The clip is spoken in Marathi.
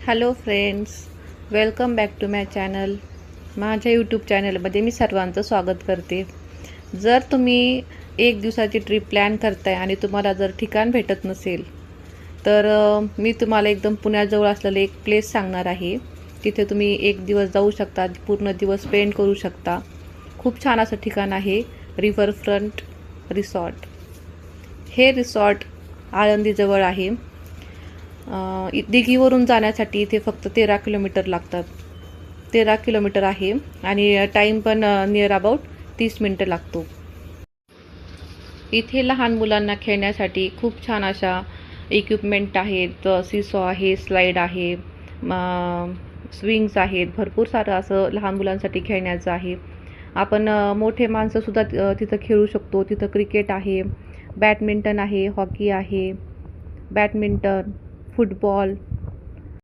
Hello friends welcome back to my channel माझ्या यूट्यूब चॅनलमध्ये मी सर्वांचं स्वागत करते. जर तुम्ही एक दिवसाची ट्रिप प्लॅन करताय आणि तुम्हाला जर ठिकाण भेटत नसेल तर मी तुम्हाला एकदम पुण्याजवळ असलेलं एक प्लेस सांगणार आहे. तिथे तुम्ही एक दिवस जाऊ शकता पूर्ण दिवस स्पेंड करू शकता. खूप छान असं ठिकाण आहे रिव्हरफ्रंट रिसॉर्ट हे रिसॉर्ट आळंदीजवळ आहे. दिघीवरून जाण्यासाठी इथे फक्त तेरा किलोमीटर लागतात. तेरा किलोमीटर आहे आणि टाईम पण नियर अबाउट तीस मिनटं लागतो. इथे लहान मुलांना खेळण्यासाठी खूप छान अशा इक्विपमेंट आहेत सिसॉ आहे स्लाईड आहे स्विंग्स आहेत. भरपूर सारं असं लहान मुलांसाठी खेळण्याचं आहे. आपण मोठे माणसंसुद्धा तिथं खेळू शकतो. तिथं क्रिकेट आहे बॅडमिंटन आहे हॉकी आहे बॅडमिंटन football.